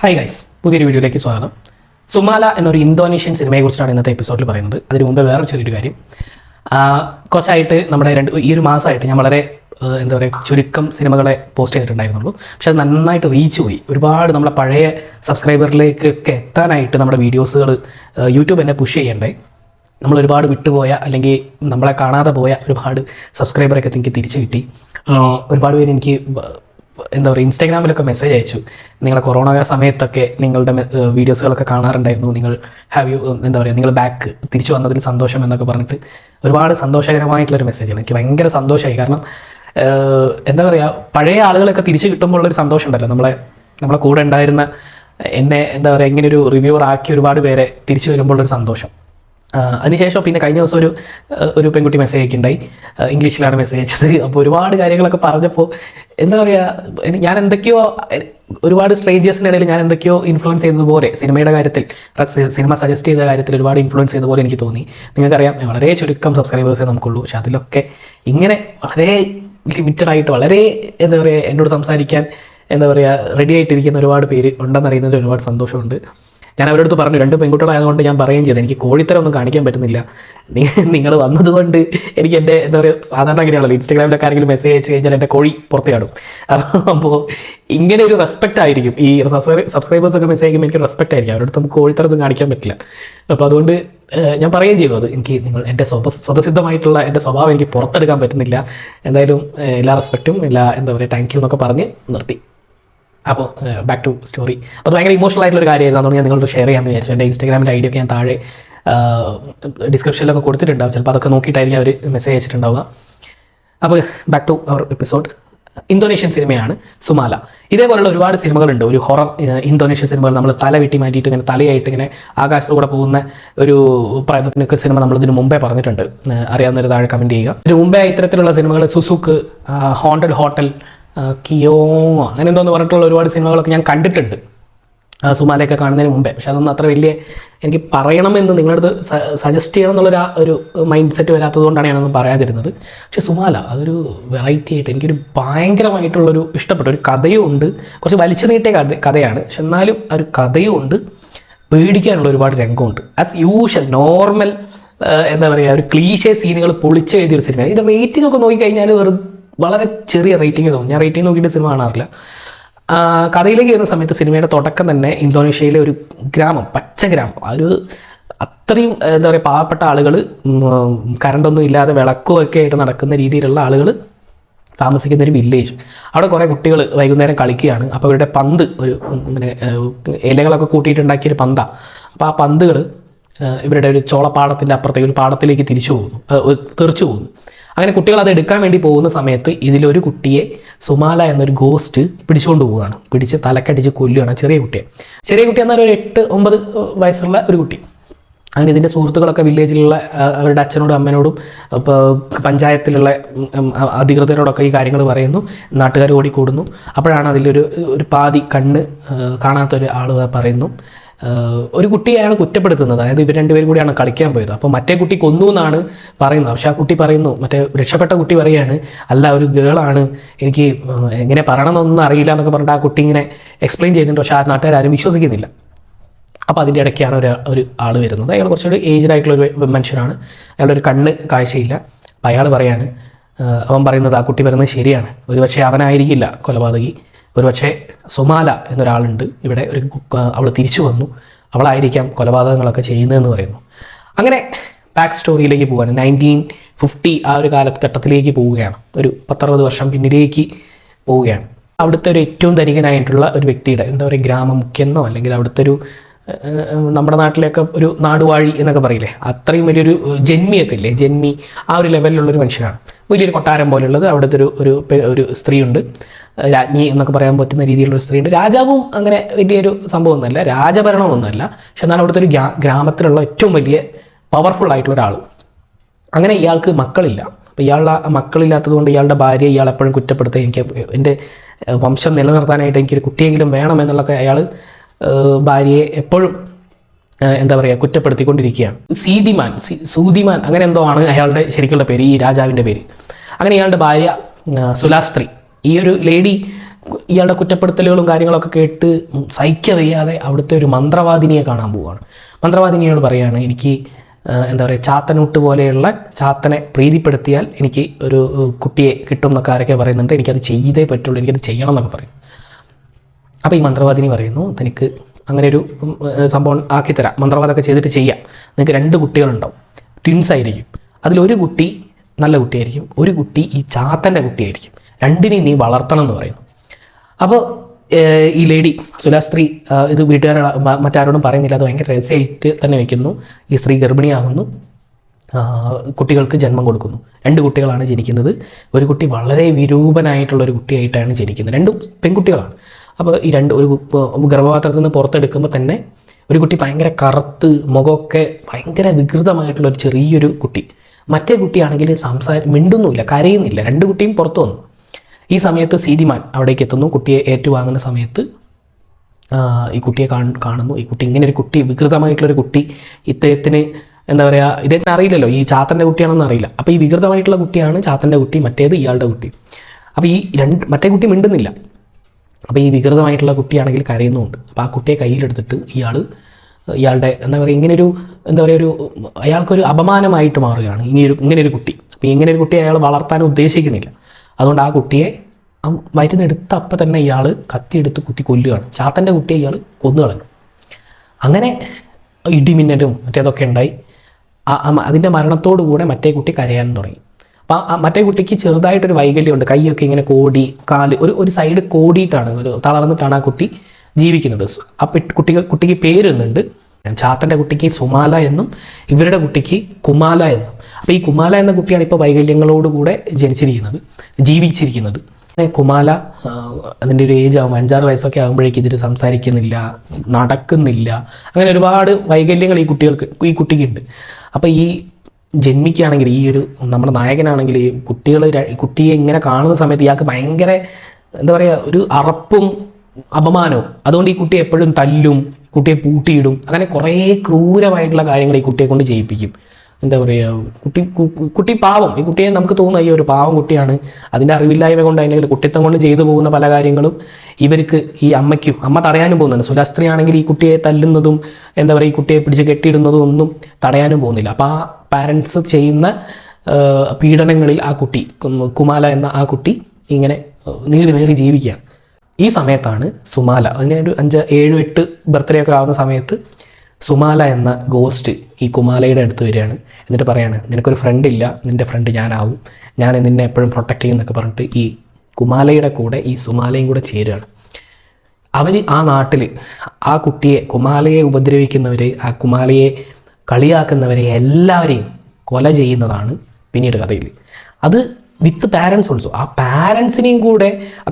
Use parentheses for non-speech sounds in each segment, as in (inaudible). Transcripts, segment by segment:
Hi guys പുതിയൊരു വീഡിയോയിലേക്ക് സ്വാഗതം. സുമാല എന്നൊരു ഇന്തോനേഷ്യൻ സിനിമയെക്കുറിച്ചാണ് ഇന്നത്തെ എപ്പിസോഡിൽ പറയുന്നത്. അതിന് മുമ്പ് വേറെ ചെറിയൊരു കാര്യം. കുറച്ചായിട്ട് നമ്മുടെ രണ്ട് ഈ ഒരു മാസമായിട്ട് ഞാൻ വളരെ എന്താ പറയുക ചുരുക്കം സിനിമകളെ പോസ്റ്റ് ചെയ്തിട്ടുണ്ടായിരുന്നുള്ളൂ. പക്ഷെ അത് നന്നായിട്ട് റീച്ച് പോയി. ഒരുപാട് നമ്മളെ പഴയ സബ്സ്ക്രൈബറിലേക്കൊക്കെ എത്താനായിട്ട് നമ്മുടെ വീഡിയോസുകൾ യൂട്യൂബ് എന്നെ പുഷ് ചെയ്യണ്ടേ. നമ്മൾ ഒരുപാട് വിട്ടുപോയ അല്ലെങ്കിൽ നമ്മളെ കാണാതെ പോയ ഒരുപാട് സബ്സ്ക്രൈബറൊക്കെ എനിക്ക് തിരിച്ചു കിട്ടി. ഒരുപാട് പേര് എനിക്ക് എന്താ പറയുക ഇൻസ്റ്റാഗ്രാമിലൊക്കെ മെസ്സേജ് അയച്ചു. നിങ്ങളെ കൊറോണ സമയത്തൊക്കെ നിങ്ങളുടെ വീഡിയോസുകളൊക്കെ കാണാറുണ്ടായിരുന്നു. നിങ്ങൾ ഹാവ് യു എന്താ പറയുക നിങ്ങൾ ബാക്ക് തിരിച്ചു വന്നതിൽ സന്തോഷം എന്നൊക്കെ പറഞ്ഞിട്ട് ഒരുപാട് സന്തോഷകരമായിട്ടുള്ളൊരു മെസ്സേജാണ് എനിക്ക് ഭയങ്കര സന്തോഷമായി. കാരണം എന്താ പറയുക പഴയ ആളുകളൊക്കെ തിരിച്ചു കിട്ടുമ്പോഴുള്ളൊരു സന്തോഷം ഉണ്ടല്ലോ. നമ്മളെ നമ്മളെ കൂടെ ഉണ്ടായിരുന്ന എന്നെ എന്താ പറയുക ഇങ്ങനെ ഒരു റിവ്യൂവർ ആക്കി ഒരുപാട് പേരെ തിരിച്ചു വരുമ്പോഴുള്ളൊരു സന്തോഷം. ആ, അതിനുശേഷം പിന്നെ കഴിഞ്ഞ ദിവസം ഒരു ഒരു പെൺകുട്ടി മെസ്സേജ് അയക്കുണ്ടായി. ഇംഗ്ലീഷിലാണ് മെസ്സേജ് അയച്ചത്. അപ്പോൾ ഒരുപാട് കാര്യങ്ങളൊക്കെ പറഞ്ഞപ്പോൾ എന്താ പറയുക ഞാൻ എന്തൊക്കെയോ ഒരുപാട് സ്ട്രേഞ്ചേഴ്സിന്റെ ഇടയിൽ ഞാൻ എന്തൊക്കെയോ ഇൻഫ്ലുവൻസ് ചെയ്തതുപോലെ സിനിമയുടെ കാര്യത്തിൽ സിനിമ സജസ്റ്റ് ചെയ്ത കാര്യത്തിൽ ഒരുപാട് ഇൻഫ്ലുവൻസ് ചെയ്തതുപോലെ എനിക്ക് തോന്നി. നിങ്ങൾക്കറിയാം വളരെ ചുരുക്കം സബ്സ്ക്രൈബേഴ്സേ നമുക്കുള്ളൂ. പക്ഷെ അതിലൊക്കെ ഇങ്ങനെ വളരെ ലിമിറ്റഡ് ആയിട്ട് വളരെ എന്താ പറയുക എന്നോട് സംസാരിക്കാൻ എന്താ പറയുക റെഡി ആയിട്ടിരിക്കുന്ന ഒരുപാട് പേര് ഉണ്ടെന്നറിയുന്നതിൽ ഒരുപാട് സന്തോഷമുണ്ട്. ഞാൻ അവരോട് പറഞ്ഞു രണ്ട് പെൺകുട്ടികളായതുകൊണ്ട് ഞാൻ പറയുകയും ചെയ്തു. എനിക്ക് കോഴിത്തരം ഒന്നും കാണിക്കാൻ പറ്റുന്നില്ല. നിങ്ങൾ വന്നതുകൊണ്ട് എനിക്ക് എന്റെ എന്താ പറയുക സാധാരണ അങ്ങനെയാണല്ലോ. ഇൻസ്റ്റാഗ്രാമിലൊക്കെ ആരെങ്കിലും മെസ്സേജ് അയച്ചു കഴിഞ്ഞാൽ എന്റെ കോഴി പുറത്ത് ചാടും അപ്പോൾ ഇങ്ങനെ ഒരു റെസ്പെക്റ്റ് ആയിരിക്കും. ഈ സബ്സ്ക്രൈബേഴ്സ് ഒക്കെ മെസ്സേജ് ചെയ്യുമ്പോൾ എനിക്ക് റെസ്പെക്റ്റ് ആയിരിക്കും. അവരോട് നമുക്ക് കോഴിത്തരം ഒന്നും കാണിക്കാൻ പറ്റില്ല. അപ്പോൾ അതുകൊണ്ട് ഞാൻ പറയുകയും ചെയ്തു. അത് എനിക്ക് നിങ്ങൾ എന്റെ സ്വപ സ്വതസിദ്ധമായിട്ടുള്ള എന്റെ സ്വഭാവം എനിക്ക് പുറത്തെടുക്കാൻ പറ്റുന്നില്ല. എന്തായാലും എല്ലാ റെസ്പെക്റ്റും എല്ലാ എന്താ പറയുക താങ്ക് യു എന്നൊക്കെ പറഞ്ഞ് നിർത്തി. അപ്പോൾ ബാക്ക് ടു സ്റ്റോറി അത് ഭയങ്കര ഇമോഷണൽ ആയിട്ടുള്ള ഒരു കാര്യമായിരുന്നു. അതുകൊണ്ട് ഞാൻ നിങ്ങളോട് ഷെയർ ചെയ്യാമെന്ന് വിചാരിച്ചു. എന്റെ ഇൻസ്റ്റാഗ്രാമിന്റെ ഐഡിയ ഒക്കെ ഞാൻ താഴെ ഡിസ്ക്രിപ്ഷനിലൊക്കെ കൊടുത്തിട്ടുണ്ടാവും. ചിലപ്പോൾ അതൊക്കെ നോക്കിയിട്ടായിരിക്കും അവർ മെസ്സേജ് അയച്ചിട്ടുണ്ടാവുക. അപ്പോൾ ബാക്ക് ടു അവർ എപ്പിസോഡ് ഇന്തോനേഷ്യൻ സിനിമയാണ് സുമാല. ഇതേപോലുള്ള ഒരുപാട് സിനിമകളുണ്ട്. ഒരു ഹൊറർ ഇന്തോനേഷ്യൻ സിനിമകൾ നമ്മൾ തല വെട്ടി മാറ്റിയിട്ട് ഇങ്ങനെ തലയായിട്ട് ഇങ്ങനെ ആകാശത്തൂടെ പോകുന്ന ഒരു പ്രേതത്തിനൊക്കെ സിനിമ നമ്മൾ ഇതിന് മുമ്പേ പറഞ്ഞിട്ടുണ്ട്. അറിയാവുന്നൊരു താഴെ കമന്റ് ചെയ്യുക. ഇതിന് മുമ്പേ ഇത്തരത്തിലുള്ള സിനിമകൾ സുസുക്ക് ഹോണ്ടഡ് ഹോട്ടൽ കിയോ അങ്ങനെ എന്തോന്ന് പറഞ്ഞിട്ടുള്ള ഒരുപാട് സിനിമകളൊക്കെ ഞാൻ കണ്ടിട്ടുണ്ട്. സുമാലയൊക്കെ കാണുന്നതിന് മുമ്പേ. പക്ഷെ അതൊന്നും അത്ര വലിയ എനിക്ക് പറയണമെന്ന് നിങ്ങളടുത്ത് സജസ്റ്റ് ചെയ്യണം എന്നുള്ളൊരു ഒരു മൈൻഡ് സെറ്റ് വരാത്തതുകൊണ്ടാണ് ഞാനൊന്നും പറയാതിരുന്നത്. പക്ഷെ സുമാല അതൊരു വെറൈറ്റി ആയിട്ട് എനിക്കൊരു ഭയങ്കരമായിട്ടുള്ളൊരു ഇഷ്ടപ്പെട്ട ഒരു കഥയും ഉണ്ട്. കുറച്ച് വലിച്ചു നീട്ടിയ കഥ കഥയാണ്. പക്ഷെ എന്നാലും ആ ഒരു കഥയും ഉണ്ട്. പേടിക്കാനുള്ള ഒരുപാട് രംഗമുണ്ട്. ആസ് യൂഷ്വൽ നോർമൽ എന്താ പറയുക ഒരു ക്ലീശേ സീനുകൾ പൊളിച്ച് എഴുതിയ ഒരു സിനിമയാണ് ഇതിന്റെ റേറ്റിംഗ് ഒക്കെ നോക്കിക്കഴിഞ്ഞാൽ വെറും വളരെ ചെറിയ റേറ്റിംഗ് തോന്നും ഞാൻ റേറ്റിംഗ് നോക്കിയിട്ട് സിനിമ കാണാറില്ല. കഥയിലേക്ക് വരുന്ന സമയത്ത് സിനിമയുടെ തുടക്കം തന്നെ ഇന്തോനേഷ്യയിലെ ഒരു ഗ്രാമം പച്ച ഗ്രാമം. ഒരു അത്രയും എന്താ പറയുക പാവപ്പെട്ട ആളുകൾ കറണ്ടൊന്നും ഇല്ലാതെ വിളക്കുമൊക്കെ ആയിട്ട് നടക്കുന്ന രീതിയിലുള്ള ആളുകൾ താമസിക്കുന്ന ഒരു വില്ലേജ് അവിടെ കുറേ കുട്ടികൾ വൈകുന്നേരം കളിക്കുകയാണ്. അപ്പോൾ അവരുടെ പന്ത് ഒരു ഇങ്ങനെ ഇലകളൊക്കെ കൂട്ടിയിട്ടുണ്ടാക്കിയൊരു പന്താണ് അപ്പോൾ ആ പന്തുകൾ ഇവരുടെ ഒരു ചോളപ്പാടത്തിന്റെ അപ്പുറത്തേക്ക് ഒരു പാടത്തിലേക്ക് തിരിച്ചു പോകുന്നു. തെറിച്ചു പോകുന്നു. അങ്ങനെ കുട്ടികൾ അത് എടുക്കാൻ വേണ്ടി പോകുന്ന സമയത്ത് ഇതിലൊരു കുട്ടിയെ സുമാല എന്നൊരു ഗോസ്റ്റ് പിടിച്ചുകൊണ്ട് പോവുകയാണ്. പിടിച്ച് തലക്കടിച്ച് കൊല്ലുകയാണ് ചെറിയ കുട്ടിയെ. ചെറിയ കുട്ടി എന്നാൽ ഒരു എട്ട് ഒമ്പത് വയസ്സുള്ള ഒരു കുട്ടി. അങ്ങനെ ഇതിന്റെ സുഹൃത്തുക്കളൊക്കെ വില്ലേജിലുള്ള അവരുടെ അച്ഛനോടും അമ്മനോടും പഞ്ചായത്തിലുള്ള അധികൃതരോടൊക്കെ ഈ കാര്യങ്ങൾ പറയുന്നു. നാട്ടുകാർ ഓടിക്കൂടുന്നു. അപ്പോഴാണ് അതിലൊരു ഒരു പാതി കണ്ണ് കാണാത്തൊരു ആൾ പറയുന്നു. ഒരു കുട്ടിയെയാണ് കുറ്റപ്പെടുത്തുന്നത്. അതായത് ഇവർ രണ്ടുപേരും കൂടിയാണ് കളിക്കാൻ പോയത്. അപ്പോൾ മറ്റേ കുട്ടി കൊന്നു എന്നാണ് പറയുന്നത്. പക്ഷേ ആ കുട്ടി പറയുന്നു മറ്റേ രക്ഷപ്പെട്ട കുട്ടി പറയാണ് അല്ല ഒരു ഗേളാണ് എനിക്ക് എങ്ങനെ പറയണമെന്നൊന്നും അറിയില്ല എന്നൊക്കെ പറഞ്ഞിട്ട് ആ കുട്ടി ഇങ്ങനെ എക്സ്പ്ലെയിൻ ചെയ്യുന്നുണ്ട് പക്ഷേ ആ നാട്ടുകാരും വിശ്വസിക്കുന്നില്ല. അപ്പോൾ അതിന്റെ ഇടയ്ക്കാണ് ഒരു ഒരു ആൾ വരുന്നത്. അയാൾ കുറച്ചൊരു ഏജ്ഡ് ആയിട്ടുള്ള ഒരു മനുഷ്യനാണ്. അയാളുടെ ഒരു കണ്ണ് കാഴ്ചയില്ല. അപ്പോൾ അയാൾ പറയാണ് അവൻ പറയുന്നത് ആ കുട്ടി പറയുന്നത് ശരിയാണ്. ഒരുപക്ഷെ അവനായിരിക്കില്ല കൊലപാതകി. ഒരുപക്ഷെ സുമാല എന്നൊരാളുണ്ട്. ഇവിടെ ഒരു അവൾ തിരിച്ചു വന്നു. അവളായിരിക്കാം കൊലപാതകങ്ങളൊക്കെ ചെയ്യുന്നതെന്ന് പറയുന്നു. അങ്ങനെ ബാക്ക് സ്റ്റോറിയിലേക്ക് പോകാൻ നയന്റീൻ ഫിഫ്റ്റി ആ ഒരു കാലഘട്ടത്തിലേക്ക് പോവുകയാണ്. ഒരു പത്തറുപത് വർഷം പിന്നിലേക്ക് പോവുകയാണ്. അവിടുത്തെ ഒരു ഏറ്റവും ധനികനായിട്ടുള്ള ഒരു വ്യക്തിയുടെ എന്താ പറയുക ഗ്രാമമുഖ്യെന്നോ അല്ലെങ്കിൽ അവിടുത്തെ ഒരു നമ്മുടെ നാട്ടിലൊക്കെ ഒരു നാടുവാഴി എന്നൊക്കെ പറയില്ലേ? അത്രയും വലിയൊരു ജന്മിയൊക്കെ ഇല്ലേ? ജന്മി ആ ഒരു ലെവലിലുള്ള ഒരു മനുഷ്യനാണ്. വലിയൊരു കൊട്ടാരം പോലെയുള്ളത് അവിടുത്തെ ഒരു ഒരു ഒരു സ്ത്രീയുണ്ട്. രാജ്ഞി എന്നൊക്കെ പറയാൻ പറ്റുന്ന രീതിയിലുള്ള സ്ത്രീയുണ്ട്. രാജാവും അങ്ങനെ വലിയൊരു സംഭവമൊന്നുമല്ല. രാജഭരണമൊന്നുമല്ല. പക്ഷെ എന്നാൽ അവിടുത്തെ ഒരു ഗ്രാ- ഗ്രാമത്തിലുള്ള ഏറ്റവും വലിയ പവർഫുൾ ആയിട്ടുള്ള ഒരാൾ. അങ്ങനെ ഇയാൾക്ക് മക്കളില്ല. അപ്പോൾ ഇയാളുടെ മക്കളില്ലാത്തതുകൊണ്ട് മക്കളില്ലാത്തത് കൊണ്ട് ഇയാളുടെ ഭാര്യ ഇയാൾ എപ്പോഴും കുറ്റപ്പെടുത്തുക എനിക്ക് എന്റെ വംശം നിലനിർത്താനായിട്ട് എനിക്കൊരു കുട്ടിയെങ്കിലും വേണമെന്നുള്ളതൊക്കെ അയാൾ ഭാര്യയെ എപ്പോഴും എന്താ പറയുക കുറ്റപ്പെടുത്തിക്കൊണ്ടിരിക്കുകയാണ്. സീതിമാൻ സൂതിമാൻ അങ്ങനെ എന്തോ ആണ് അയാളുടെ ശരിക്കുള്ള പേര് ഈ രാജാവിന്റെ പേര്. അങ്ങനെ ഇയാളുടെ ഭാര്യ സുലാസ്ത്രി ഈ ഒരു ലേഡി ഇയാളുടെ കുറ്റപ്പെടുത്തലുകളും കാര്യങ്ങളൊക്കെ കേട്ട് സഹിക്ക വയ്യാതെ അവിടുത്തെ ഒരു മന്ത്രവാദിനിയെ കാണാൻ പോവുകയാണ്. മന്ത്രവാദിനിയോട് പറയുകയാണ് എനിക്ക് എന്താ പറയുക ചാത്തനൂട്ട് പോലെയുള്ള ചാത്തനെ പ്രീതിപ്പെടുത്തിയാൽ എനിക്ക് ഒരു കുട്ടിയെ കിട്ടും എന്നൊക്കെ ആരൊക്കെ പറയുന്നുണ്ട്. എനിക്കത് ചെയ്തേ പറ്റുള്ളൂ എനിക്കത് ചെയ്യണം എന്നൊക്കെ പറയും. അപ്പോൾ ഈ മന്ത്രവാദിനി പറയുന്നു തനിക്ക് അങ്ങനെ ഒരു സംഭവം ആക്കിത്തരാം. മന്ത്രവാദമൊക്കെ ചെയ്തിട്ട് ചെയ്യാം. നിങ്ങൾക്ക് രണ്ട് കുട്ടികളുണ്ടാവും. ട്വിൻസ് ആയിരിക്കും. അതിലൊരു കുട്ടി നല്ല കുട്ടിയായിരിക്കും. ഒരു കുട്ടി ഈ ചാത്തന്റെ കുട്ടിയായിരിക്കും. രണ്ടിനെയും നീ വളർത്തണം എന്ന് പറയുന്നു. അപ്പോൾ ഈ ലേഡി സുലാസ്ത്രീ ഇത് വീട്ടുകാരോട് മറ്റാരോടും പറയുന്നില്ല. അത് ഭയങ്കര രഹസ്യമായിട്ട് തന്നെ വയ്ക്കുന്നു ഈ സ്ത്രീ ഗർഭിണിയാകുന്നു. കുട്ടികൾക്ക് ജന്മം കൊടുക്കുന്നു. രണ്ട് കുട്ടികളാണ് ജനിക്കുന്നത്. ഒരു കുട്ടി വളരെ വിരൂപനായിട്ടുള്ള ഒരു കുട്ടിയായിട്ടാണ് ജനിക്കുന്നത്. രണ്ടും പെൺകുട്ടികളാണ്. അപ്പോൾ ഈ രണ്ട് ഒരു ഗർഭപാത്രത്തിൽ നിന്ന് പുറത്തെടുക്കുമ്പോൾ തന്നെ ഒരു കുട്ടി ഭയങ്കര കറുത്ത് മുഖമൊക്കെ ഭയങ്കര വികൃതമായിട്ടുള്ള ഒരു ചെറിയൊരു കുട്ടി. മറ്റേ കുട്ടിയാണെങ്കിൽ സംസാര മിണ്ടുന്നുമില്ല കരയുന്നില്ല. രണ്ട് കുട്ടിയും പുറത്തു വന്നു. ഈ സമയത്ത് സീതിമാൻ അവിടേക്ക് എത്തുന്നു. കുട്ടിയെ ഏറ്റുവാങ്ങുന്ന സമയത്ത് ഈ കുട്ടിയെ കാണ- കാണുന്നു. ഈ കുട്ടി ഇങ്ങനെ ഒരു കുട്ടി വികൃതമായിട്ടുള്ളൊരു കുട്ടി. ഇദ്ദേഹത്തിന് എന്താ പറയുക ഇദ്ദേഹത്തിന് അറിയില്ലല്ലോ. ഈ ചാത്തന്റെ കുട്ടിയാണെന്ന് അറിയില്ല. അപ്പോൾ ഈ വികൃതമായിട്ടുള്ള കുട്ടിയാണ് ചാത്തന്റെ കുട്ടി മറ്റേത് ഇയാളുടെ കുട്ടി. അപ്പോൾ ഈ രണ്ട് മറ്റേ കുട്ടി മിണ്ടുന്നില്ല. അപ്പോൾ ഈ വികൃതമായിട്ടുള്ള കുട്ടിയാണെങ്കിൽ കരയുന്നുമുണ്ട് അപ്പോൾ ആ കുട്ടിയെ കയ്യിലെടുത്തിട്ട് ഇയാൾ ഇയാളുടെ എന്താ പറയുക ഇങ്ങനൊരു എന്താ പറയുക ഒരു അയാൾക്കൊരു അപമാനമായിട്ട് മാറുകയാണ് ഇങ്ങനെയൊരു ഇങ്ങനെയൊരു കുട്ടി. അപ്പോൾ ഇങ്ങനെ ഒരു കുട്ടിയെ അയാൾ വളർത്താൻ ഉദ്ദേശിക്കുന്നില്ല. അതുകൊണ്ട് ആ കുട്ടിയെ ആ വയറ്റിനെടുത്ത അപ്പം തന്നെ ഇയാൾ കത്തിയെടുത്ത് കുത്തി കൊല്ലുകയാണ്. ചാത്തന്റെ കുട്ടിയെ ഇയാൾ കൊന്നു കളഞ്ഞു. അങ്ങനെ ഇടിമിന്നലും മറ്റേതൊക്കെ ഉണ്ടായി. അതിന്റെ മരണത്തോടു കൂടെ മറ്റേ കുട്ടി കരയാൻ തുടങ്ങി. അപ്പം മറ്റേ കുട്ടിക്ക് ചെറുതായിട്ടൊരു വൈകല്യമുണ്ട്. കൈയൊക്കെ ഇങ്ങനെ കോടി കാൽ ഒരു ഒരു സൈഡ് കോടിയിട്ടാണ് ഒരു തളർന്നിട്ടാണ് ആ കുട്ടി ജീവിക്കുന്നത്. ആ കുട്ടികൾ കുട്ടിക്ക് പേരുന്നുണ്ട്. ചാത്തന്റെ കുട്ടിക്ക് സുമാല എന്നും ഇവരുടെ കുട്ടിക്ക് കുമാല എന്നും. അപ്പോൾ ഈ കുമാല എന്ന കുട്ടിയാണ് ഇപ്പോൾ വൈകല്യങ്ങളോടുകൂടെ ജനിച്ചിരിക്കുന്നത് ജീവിച്ചിരിക്കുന്നത്. കുമാല അതിന്റെ ഒരു ഏജ് ആകുമ്പോൾ അഞ്ചാറ് വയസ്സൊക്കെ ആകുമ്പോഴേക്കും ഇതിൽ സംസാരിക്കുന്നില്ല നടക്കുന്നില്ല. അങ്ങനെ ഒരുപാട് വൈകല്യങ്ങൾ ഈ കുട്ടികൾക്ക് ഈ കുട്ടിക്കുണ്ട്. അപ്പോൾ ഈ ജന്മിക്കുകയാണെങ്കിൽ ഈ ഒരു നമ്മുടെ നായകനാണെങ്കിൽ ഈ കുട്ടികൾ കുട്ടിയെ ഇങ്ങനെ കാണുന്ന സമയത്ത് ഇയാൾക്ക് ഭയങ്കര എന്താ പറയുക ഒരു അറപ്പും അപമാനവും. അതുകൊണ്ട് ഈ കുട്ടിയെ എപ്പോഴും തല്ലും കുട്ടിയെ പൂട്ടിയിടും. അങ്ങനെ കുറേ ക്രൂരമായിട്ടുള്ള കാര്യങ്ങൾ ഈ കുട്ടിയെ കൊണ്ട് ചെയ്യിപ്പിക്കും. എന്താ പറയുക കുട്ടി കുട്ടി പാവം. ഈ കുട്ടിയെ നമുക്ക് തോന്നുന്ന ഈ ഒരു പാവം കുട്ടിയാണ്. അതിന്റെ അറിവില്ലായ്മ കൊണ്ട് അല്ലെങ്കിൽ കുട്ടിത്തം കൊണ്ട് ചെയ്തു പോകുന്ന പല കാര്യങ്ങളും ഇവർക്ക് ഈ അമ്മയ്ക്കും അമ്മ തടയാനും പോകുന്നുണ്ട്. സുലാസ്ത്രീ ഈ കുട്ടിയെ തല്ലുന്നതും എന്താ പറയുക ഈ കുട്ടിയെ പിടിച്ച് കെട്ടിയിടുന്നതും ഒന്നും തടയാനും പോകുന്നില്ല. അപ്പോൾ ആ പാരൻസ് ചെയ്യുന്ന പീഡനങ്ങളിൽ ആ കുട്ടി കുമാല എന്ന ആ കുട്ടി ഇങ്ങനെ നീറി നീറി ജീവിക്കുകയാണ്. ഈ സമയത്താണ് സുമാല അതിനൊരു അഞ്ച് ഏഴ് എട്ട് ബർത്ത്ഡേ ഒക്കെ ആവുന്ന സമയത്ത് സുമാല എന്ന ഗോസ്റ്റ് ഈ കുമാലയുടെ അടുത്ത് വരികയാണ്. എന്നിട്ട് പറയാണ് നിനക്കൊരു ഫ്രണ്ട് ഇല്ല നിന്റെ ഫ്രണ്ട് ഞാനാവും. ഞാൻ നിന്നെ എപ്പോഴും പ്രൊട്ടക്റ്റ് ചെയ്യുന്നൊക്കെ പറഞ്ഞിട്ട് ഈ കുമാലയുടെ കൂടെ ഈ സുമാലയും കൂടെ ചേരുകയാണ്. അവർ ആ നാട്ടിൽ ആ കുട്ടിയെ കുമാലയെ ഉപദ്രവിക്കുന്നവർ ആ കുമാലയെ കളിയാക്കുന്നവരെ എല്ലാവരെയും കൊല ചെയ്യുന്നതാണ് പിന്നീട് കഥയിൽ അത് വിത്ത് പാരൻസ് ഓൾസോ ആ പാരൻസിനെയും കൂടെ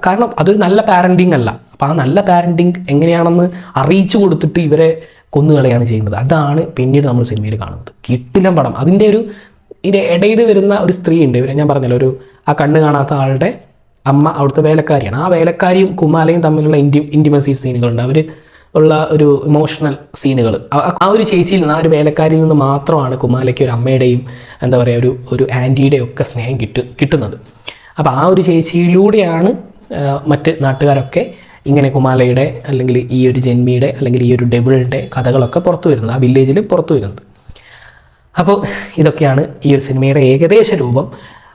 കാരണം അതൊരു നല്ല പാരന്റിങ് അല്ല. അപ്പോൾ ആ നല്ല പാരന്റിങ് എങ്ങനെയാണെന്ന് അറിയിച്ചു കൊടുത്തിട്ട് ഇവരെ കൊന്നുകളയാണ് ചെയ്യുന്നത്. അതാണ് പിന്നീട് നമ്മൾ സിനിമയിൽ കാണുന്നത്. കിട്ടിലം പടം. അതിന്റെ ഒരു ഇടയിൽ വരുന്ന ഒരു സ്ത്രീ ഉണ്ട് ഞാൻ പറഞ്ഞല്ലോ ഒരു ആ കണ്ണ് കാണാത്ത ആളുടെ അമ്മ അവിടുത്തെ വേലക്കാരിയാണ്. ആ വേലക്കാരിയും കുമാലയും തമ്മിലുള്ള ഇന്റി ഇന്റിമസി സീനുകളുണ്ട് അവർ ഉള്ള ഒരു ഇമോഷണൽ സീനുകൾ ആ ഒരു ചേച്ചിയിൽ നിന്ന് ആ ഒരു വേലക്കാരിയിൽ നിന്ന് മാത്രമാണ് കുമാലയ്ക്ക് ഒരു അമ്മയുടെയും എന്താ പറയുക ഒരു ഒരു ആന്റിയുടെയും ഒക്കെ സ്നേഹം കിട്ടു കിട്ടുന്നത്. അപ്പോൾ ആ ഒരു ചേച്ചിയിലൂടെയാണ് മറ്റ് നാട്ടുകാരൊക്കെ ഇങ്ങനെ കുമാലയുടെ അല്ലെങ്കിൽ ഈ ഒരു ജന്മിയുടെ അല്ലെങ്കിൽ ഈ ഒരു ഡെബിളിന്റെ കഥകളൊക്കെ പുറത്തു വരുന്നത് ആ വില്ലേജിൽ പുറത്തു വരുന്നത്. അപ്പോൾ ഇതൊക്കെയാണ് ഈ ഒരു സിനിമയുടെ ഏകദേശ രൂപം.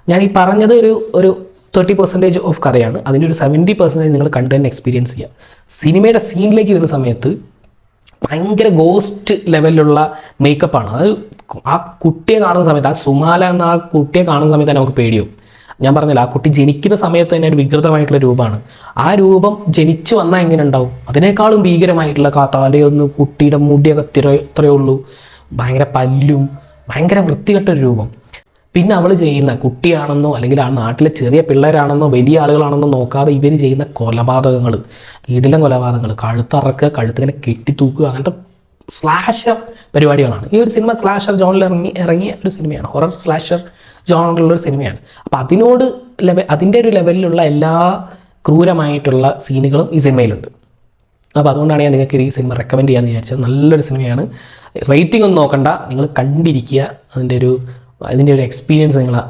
ഞാൻ ഈ പറഞ്ഞത് ഒരു ഒരു തേർട്ടി പെർസെന്റേജ് ഓഫ് കഥയാണ്. അതിന്റെ ഒരു സെവന്റി പെർസെന്റേജ് നിങ്ങൾ കണ്ടു തന്നെ എക്സ്പീരിയൻസ് ചെയ്യുക സിനിമയുടെ സീനിലേക്ക് വരുന്ന സമയത്ത് ഭയങ്കര ഗോസ്റ്റ് ലെവലിലുള്ള മേക്കപ്പാണ് അത് ആ കുട്ടിയെ കാണുന്ന സമയത്ത് ആ സുമാല എന്ന ആ കുട്ടിയെ കാണുന്ന സമയത്ത് തന്നെ നമുക്ക് പേടിയും ഞാൻ പറഞ്ഞില്ല ആ കുട്ടി ജനിക്കുന്ന സമയത്ത് തന്നെ ഒരു വികൃതമായിട്ടുള്ള രൂപമാണ്. ആ രൂപം ജനിച്ചു വന്നാൽ എങ്ങനെ ഉണ്ടാവും? അതിനേക്കാളും ഭീകരമായിട്ടുള്ള തലയൊന്ന് കുട്ടിയുടെ മുടിയൊക്കെ തിര ഇത്രയേ ഉള്ളൂ. ഭയങ്കര പല്ലും ഭയങ്കര വൃത്തികെട്ട ഒരു രൂപം. പിന്നെ അവൾ ചെയ്യുന്ന കുട്ടിയാണെന്നോ അല്ലെങ്കിൽ ആ നാട്ടിലെ ചെറിയ പിള്ളേരാണെന്നോ വലിയ ആളുകളാണെന്നോ നോക്കാതെ ഇവർ ചെയ്യുന്ന കൊലപാതകങ്ങൾ കീടിലം കൊലപാതകങ്ങൾ കഴുത്തറക്കുക കഴുത്തിങ്ങനെ കെട്ടിത്തൂക്കുക അങ്ങനത്തെ സ്ലാഷർ പരിപാടികളാണ്. ഈ ഒരു സിനിമ സ്ലാഷർ ജോണിൽ ഇറങ്ങി ഇറങ്ങിയ ഒരു സിനിമയാണ് ഹൊറർ സ്ലാഷർ ജോണിലുള്ള ഒരു സിനിമയാണ് അപ്പോൾ അതിനോട് ലെവൽ അതിന്റെ ഒരു ലെവലിലുള്ള എല്ലാ ക്രൂരമായിട്ടുള്ള സീനുകളും ഈ സിനിമയിലുണ്ട് അപ്പോൾ അതുകൊണ്ടാണ് ഞാൻ നിങ്ങൾക്ക് ഈ സിനിമ റെക്കമെൻഡ് ചെയ്യാമെന്ന് വിചാരിച്ചത്. നല്ലൊരു സിനിമയാണ് റേറ്റിംഗ് ഒന്നും നോക്കണ്ട. നിങ്ങൾ കണ്ടിരിക്കുക. അതിന്റെ ഒരു അതിന്റെ ഒരു എക്സ്പീരിയൻസ് നിങ്ങൾ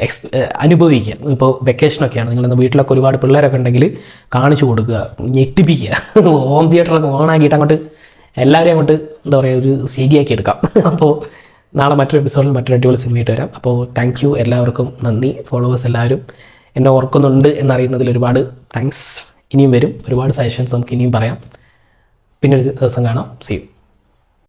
എക്സ് അനുഭവിക്കുക. ഇപ്പോൾ വെക്കേഷനൊക്കെയാണ് നിങ്ങൾ വീട്ടിലൊക്കെ ഒരുപാട് പിള്ളേരൊക്കെ ഉണ്ടെങ്കിൽ കാണിച്ചു കൊടുക്കുക. ഞെട്ടിപ്പിക്കുക. (laughs) ഹോം തിയേറ്ററൊക്കെ ഓണാക്കിയിട്ട് അങ്ങോട്ട് എല്ലാവരെയും അങ്ങോട്ട് എന്താ പറയുക ഒരു സീരിയാക്കി എടുക്കാം. (laughs) അപ്പോൾ നാളെ മറ്റൊരു എപ്പിസോഡിൽ മറ്റൊരു അടിപൊളി സിനിമയായിട്ട് വരാം. അപ്പോൾ താങ്ക് യു എല്ലാവർക്കും. നന്ദി. ഫോളോവേഴ്സ് എല്ലാവരും എന്നെ ഓർക്കുന്നുണ്ട് എന്നറിയുന്നതിൽ ഒരുപാട് താങ്ക്സ് ഇനിയും വരും. ഒരുപാട് സജഷൻസ് നമുക്ക് ഇനിയും പറയാം. പിന്നെ ഒരു ദിവസം കാണാം. See you